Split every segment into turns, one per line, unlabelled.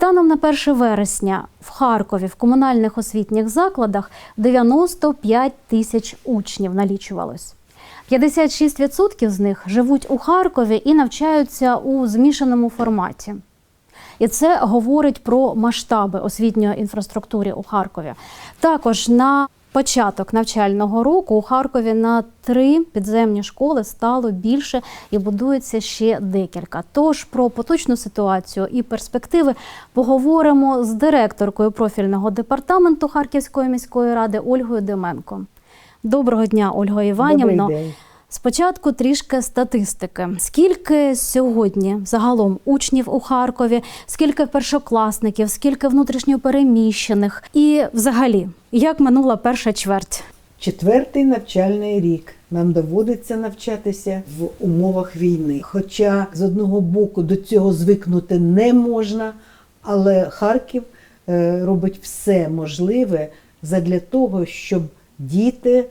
Станом на 1 вересня в Харкові в комунальних освітніх закладах 95 тисяч учнів налічувалось. 56% з них живуть у Харкові і навчаються у змішаному форматі. І це говорить про масштаби освітньої інфраструктури у Харкові. Також на початок навчального року у Харкові на три підземні школи стало більше і будується ще декілька. Тож про поточну ситуацію і перспективи поговоримо з директоркою профільного департаменту Харківської міської ради Ольгою Деменко. Доброго дня, Ольга Іванівно.
Добрий день.
Спочатку трішки статистики. Скільки сьогодні загалом учнів у Харкові, скільки першокласників, скільки внутрішньопереміщених і взагалі, як минула перша чверть?
Четвертий навчальний рік нам доводиться навчатися в умовах війни. Хоча з одного боку до цього звикнути не можна, але Харків е, робить все можливе задля того, щоб діти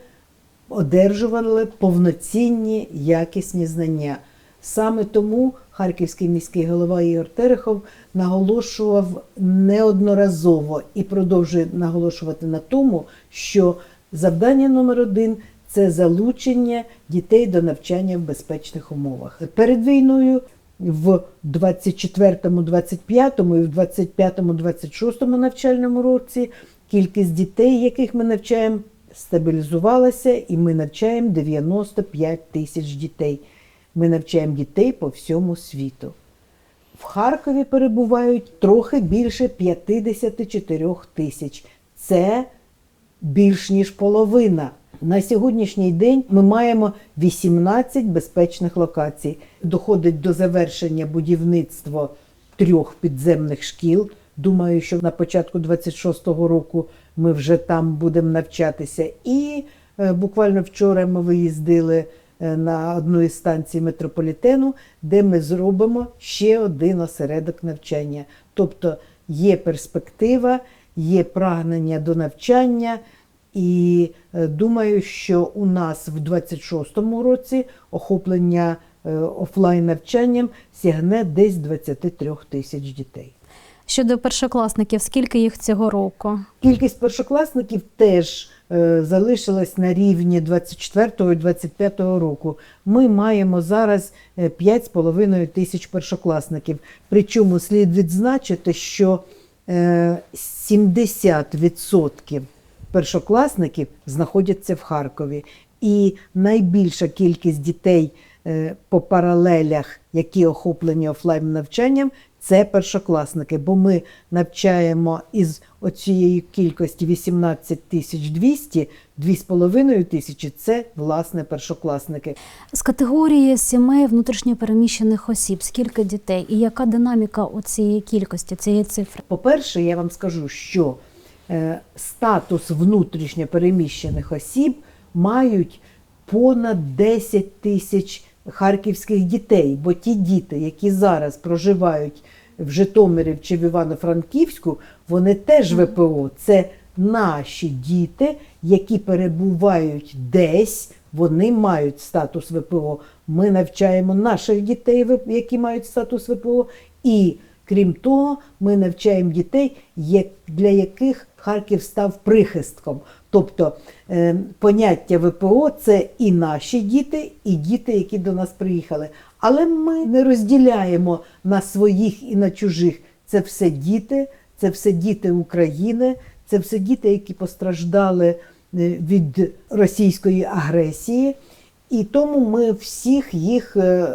одержували повноцінні якісні знання. Саме тому харківський міський голова Ігор Терехов наголошував неодноразово і продовжує наголошувати на тому, що завдання номер один це залучення дітей до навчання в безпечних умовах. Перед війною в 24-му, 25-му і в 25-му, 26-му навчальному році кількість дітей, яких ми навчаємо, стабілізувалася, і ми навчаємо 95 тисяч дітей. Ми навчаємо дітей по всьому світу. В Харкові перебувають трохи більше 54 тисяч. Це більш ніж половина. На сьогоднішній день ми маємо 18 безпечних локацій. Доходить до завершення будівництва трьох підземних шкіл. Думаю, що на початку 26-го року ми вже там будемо навчатися. І е, буквально вчора ми виїздили е, на одну із станцій метрополітену, де ми зробимо ще один осередок навчання. Тобто є перспектива, є прагнення до навчання. І е, думаю, що у нас в 26-му році охоплення офлайн навчанням сягне десь 23 тисяч дітей.
Щодо першокласників, скільки їх цього року?
Кількість першокласників теж е, залишилась на рівні 24-25 року. Ми маємо зараз е, 5,5 тисяч першокласників. Причому слід відзначити, що е, 70% першокласників знаходяться в Харкові. І найбільша кількість дітей е, по паралелях, які охоплені офлайн навчанням, це першокласники, бо ми навчаємо із оцієї кількості 18 тисяч 200, 2,5 тисячі це власне першокласники.
З категорії сімей внутрішньопереміщених осіб, скільки дітей і яка динаміка у цієї кількості, цієї цифри?
По-перше, я вам скажу, що е, статус внутрішньо переміщених осіб мають понад 10 тисяч харківських дітей, бо ті діти, які зараз проживають в Житомирі чи в Івано-Франківську, вони теж ВПО. Це наші діти, які перебувають десь, вони мають статус ВПО. Ми навчаємо наших дітей, які мають статус ВПО, і крім того, ми навчаємо дітей, для яких Харків став прихистком. Тобто е, поняття ВПО це і наші діти, і діти, які до нас приїхали. Але ми не розділяємо на своїх і на чужих. Це все діти, це все діти України, це все діти, які постраждали е, від російської агресії. І тому ми всіх їх е,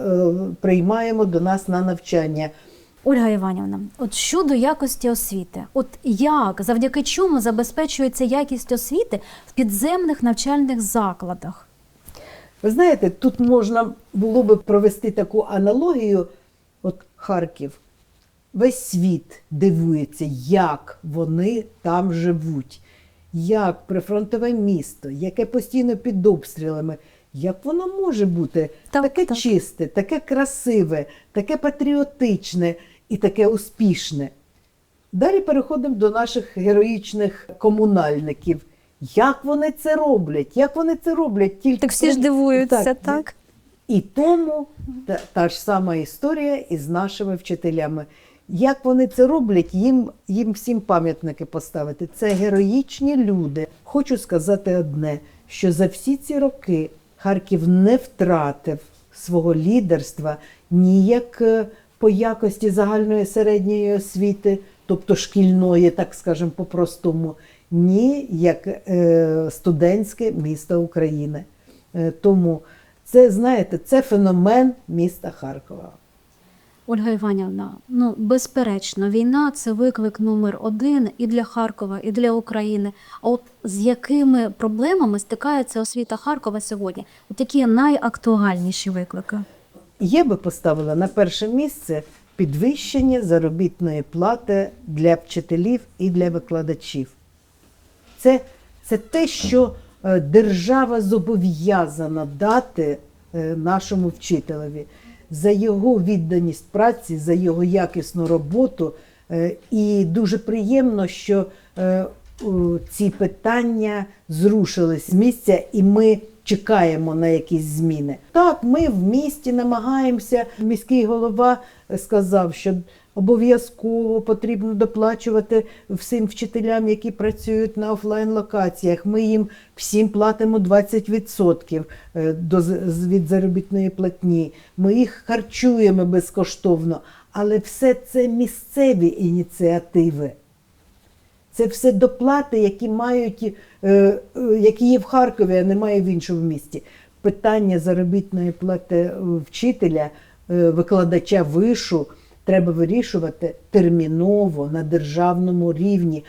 приймаємо до нас на навчання.
Ольга Іванівна, от щодо якості освіти, от як завдяки чому забезпечується якість освіти в підземних навчальних закладах?
Ви знаєте, тут можна було би провести таку аналогію. От Харків, весь світ дивується, як вони там живуть, як прифронтове місто, яке постійно під обстрілами. Як воно може бути
Так,
таке
так.
чисте, таке красиве, таке патріотичне і таке успішне? Далі переходимо до наших героїчних комунальників. Як вони це роблять? Як вони це роблять? Тільки
Так всі ж дивуються, так?
І тому та, та ж сама історія із нашими вчителями. Як вони це роблять, їм, їм всім пам'ятники поставити. Це героїчні люди. Хочу сказати одне: що за всі ці роки Харків не втратив свого лідерства ні як е, по якості загальної середньої освіти, тобто шкільної, так скажемо по-простому, ні як е, студентське місто України. Е, тому це, знаєте, це феномен міста Харкова.
Ольга Іванівна, ну безперечно, війна це виклик номер один і для Харкова, і для України. А от з якими проблемами стикається освіта Харкова сьогодні? От які найактуальніші виклики?
Я би поставила на перше місце підвищення заробітної плати для вчителів і для викладачів. Це, це те, що е, держава зобов'язана дати е, нашому вчителеві за його відданість праці, за його якісну роботу. Е, І дуже приємно, що ці питання зрушились з місця, і ми чекаємо на якісь зміни. Так, ми в місті намагаємося. Міський голова сказав, що обов'язково потрібно доплачувати всім вчителям, які працюють на офлайн локаціях. Ми їм всім платимо 20% е, від заробітної платні. Ми їх харчуємо безкоштовно, але все це місцеві ініціативи. Це все доплати, які мають, е, е, які є в Харкові, а немає в іншому місті. Питання заробітної плати вчителя, е, викладача вишу треба вирішувати терміново на державному рівні.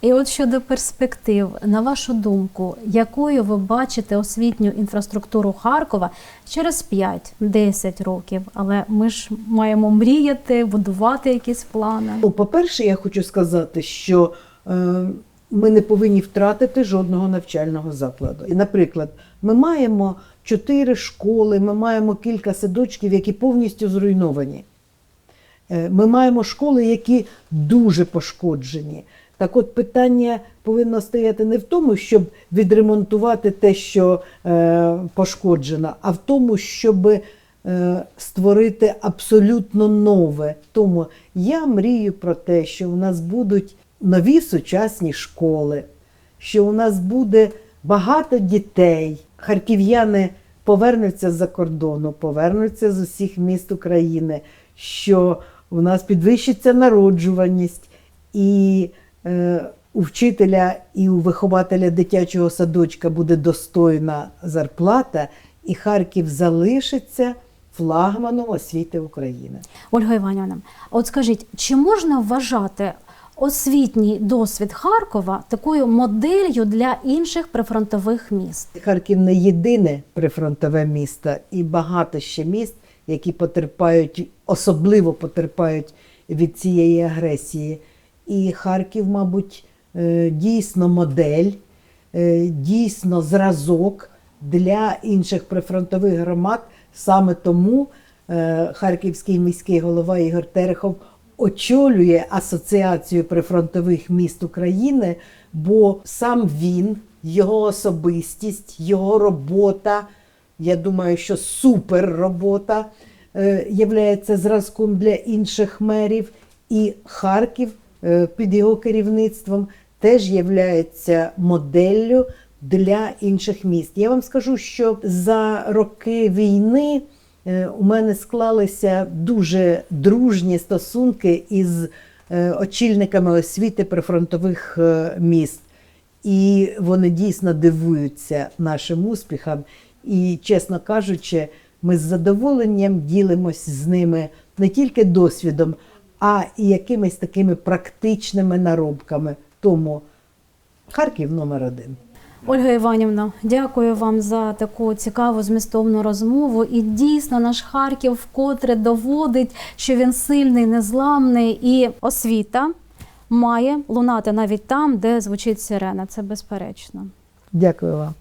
І от щодо перспектив, на вашу думку, якою ви бачите освітню інфраструктуру Харкова через 5-10 років? Але ми ж маємо мріяти, будувати якісь плани.
Ну, по-перше, я хочу сказати, що ми не повинні втратити жодного навчального закладу. І, наприклад, ми маємо чотири школи, ми маємо кілька садочків, які повністю зруйновані. Е, Ми маємо школи, які дуже пошкоджені. Так от питання повинно стояти не в тому, щоб відремонтувати те, що е, пошкоджено, а в тому, щоб е, створити абсолютно нове. Тому я мрію про те, що у нас будуть нові сучасні школи, що у нас буде багато дітей. Харків'яни повернуться з-за кордону, повернуться з усіх міст України, що у нас підвищиться народжуваність і е, у вчителя і у вихователя дитячого садочка буде достойна зарплата, і Харків залишиться флагманом освіти України.
Ольга Іванівна, от скажіть, чи можна вважати освітній досвід Харкова такою моделлю для інших прифронтових міст?
Харків не єдине прифронтове місто, і багато ще міст, які потерпають, особливо потерпають від цієї агресії. І Харків, мабуть, е, дійсно модель, е, дійсно зразок для інших прифронтових громад. Саме тому е, Харківський міський голова Ігор Терехов очолює Асоціацію прифронтових міст України, бо сам він, його особистість, його робота, я думаю, що супер робота е, являється зразком для інших мерів, і Харків е, під його керівництвом теж являється моделлю для інших міст. Я вам скажу, що за роки війни у мене склалися дуже дружні стосунки із е, очільниками освіти прифронтових е, міст. І вони дійсно дивуються нашим успіхам. І, чесно кажучи, ми з задоволенням ділимось з ними не тільки досвідом, а і якимись такими практичними наробками. Тому Харків номер один.
Ольга Іванівна, дякую вам за таку цікаву змістовну розмову. І дійсно наш Харків вкотре доводить, що він сильний, незламний, і освіта має лунати навіть там, де звучить сирена. Це безперечно.
Дякую вам.